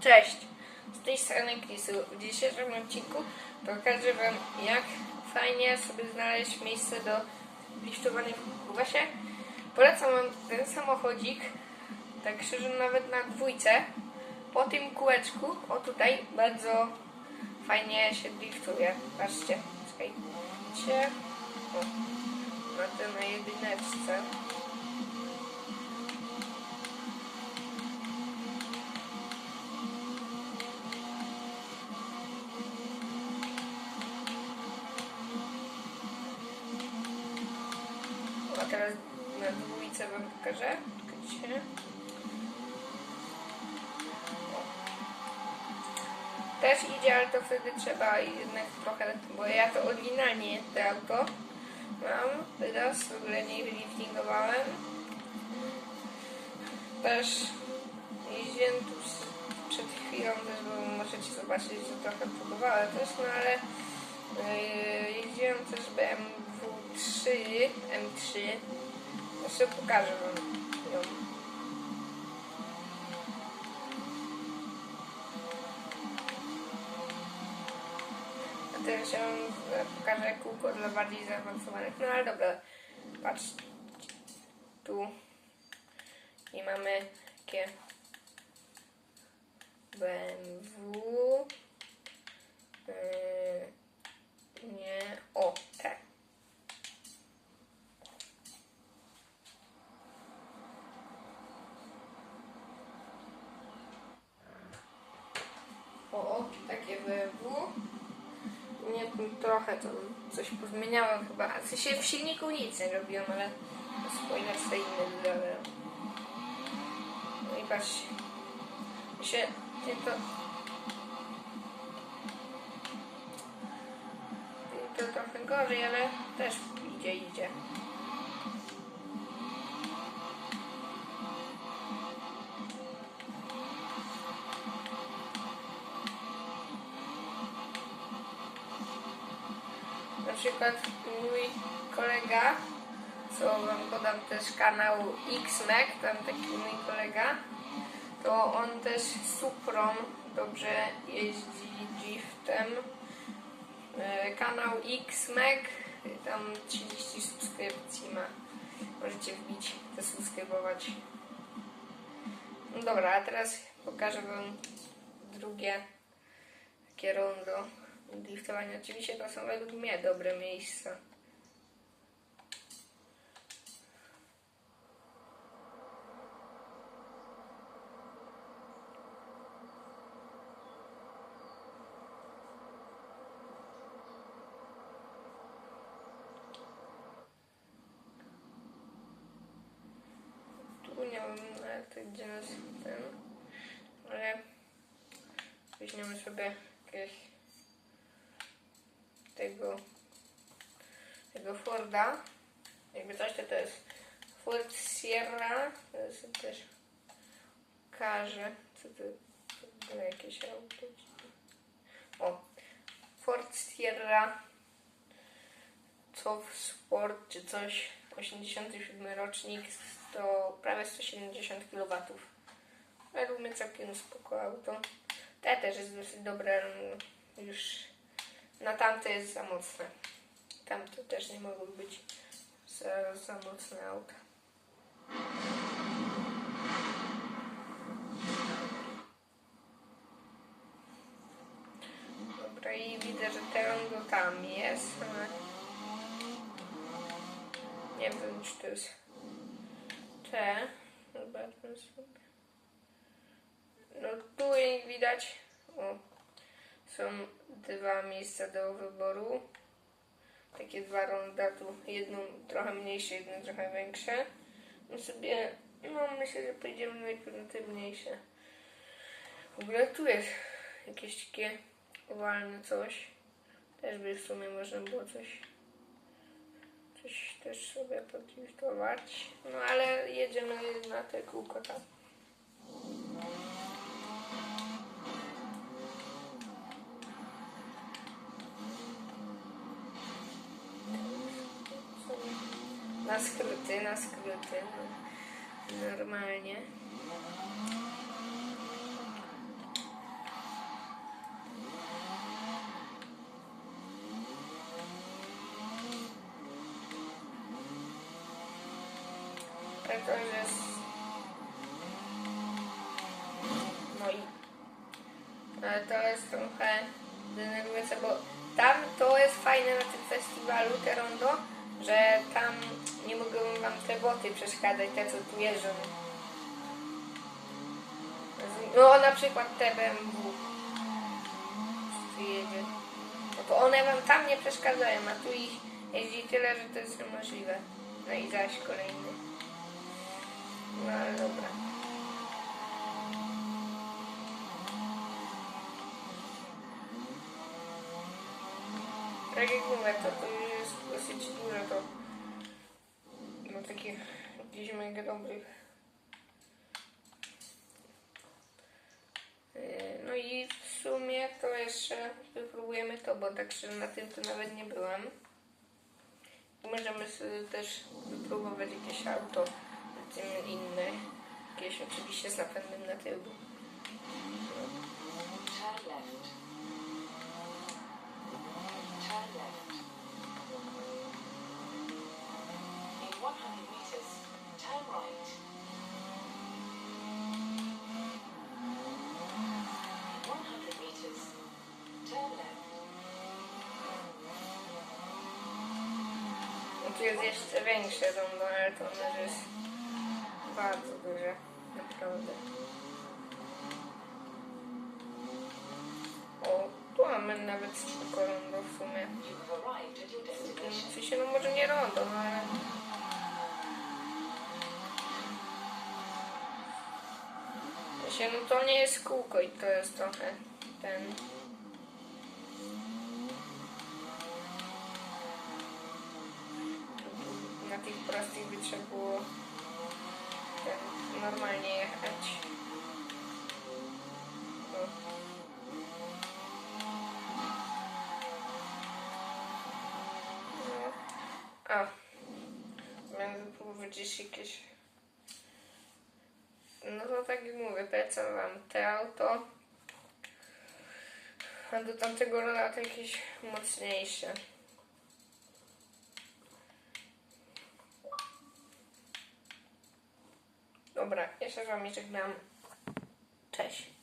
Cześć! Z tej strony Krisu. W dzisiejszym odcinku pokażę Wam, jak fajnie sobie znaleźć miejsce do liftowania. Właśnie polecam Wam ten samochodzik, tak szczerze nawet na dwójce. Po tym kółeczku, o tutaj, bardzo fajnie się driftuje. Patrzcie, czekajcie. O, na na jedyneczce. Teraz na dwójce wam pokażę. Czekajcie. Też idzie, ale to wtedy trzeba jednak trochę, bo ja to oryginalnie to auto mam. Teraz w ogóle nie liftingowałem. Też jeździłem tu przed chwilą też, bo możecie zobaczyć, że trochę próbowałem też, no ale yy, jeździłem też BMW 3, M3. Jeszcze pokażę wam ją. A teraz ja wam pokażę kółko dla bardziej zaawansowanych. No ale dobra, patrz. Tu i mamy takie BMW. Yy, nie. O, te. O, takie BMW. Nie, trochę tam coś pozmieniałem chyba. W sensie w silniku nic nie robiłem, ale spoiler co inny dodałem. No i patrzcie. Się, ty to... ty To trochę gorzej, ale też idzie, idzie. Przykład mój kolega, co wam podam też kanał XMAC, tam taki mój kolega, to on też Suprą dobrze jeździ driftem. E, Kanał XMAC, tam 30 subskrypcji ma. Możecie wbić, zasubskrybować. No dobra, a teraz pokażę wam drugie takie rondo driftowania. Oczywiście to są według mnie dobre miejsca. Tu nie wiem nawet gdzie nas ten, ale weźmiemy sobie jakieś tego tego Forda. Jakby coś to, to jest Ford Sierra. To jest też każe. Co to, to było jakieś auto? O. Ford Sierra COV Sport czy coś. 87 rocznik. To prawie 170 kW. Według mnie całkiem spoko auto. Te też jest dosyć dobre. ale Już na tamte jest za mocne. Tamte też nie mogły być za, za mocne auta. Dobra, i widzę, że Terondo tam jest, ale nie wiem, czy to jest te. Zobaczmy sobie. No tu widać, o, są dwa miejsca do wyboru. Takie dwa ronda, tu jedno trochę mniejsze, jedno trochę większe. No sobie, no myślę, że pójdziemy najpierw na te mniejsze. W ogóle tu jest jakieś takie owalne coś. Też by w sumie można było coś coś też sobie podlistować. No ale jedziemy na te kółko tam. Na skróty, na skróty. No. Normalnie. Tak, jest... No i... Ale to jest trochę denerwujące, bo tam to jest fajne na tym festiwalu, te rondo, że tam nie mogą wam te boty przeszkadzać, te co tu jeżdżą. No na przykład te BMW. Jedzie. No to one wam tam nie przeszkadzają, a tu ich jeździ tyle, że to jest niemożliwe. No i zaś kolejny. No ale dobra. Tak jak mówię, to, to jest dosyć dużo to no takich gdzieś dobrych. Yy, No i w sumie to jeszcze wypróbujemy to, bo tak szczerze na tym to nawet nie byłam. Możemy też wypróbować jakieś auto, tym inne, jakieś oczywiście z napędem na tył. Tu jest jeszcze większe rondo, ale to może jest bardzo duże, naprawdę. O, tu mamy nawet spoko rondo w sumie. Sensie, no może nie rondo, no ale... Sensie, no to nie jest kółko i to jest trochę ten... prostych by trzeba było ten, normalnie jechać. No. A. Będę próbować jakieś... No to tak jak mówię, polecam wam te auto. A do tamtego rola to jakieś mocniejsze. Dobra, jeszcze z wami żegnam. Cześć.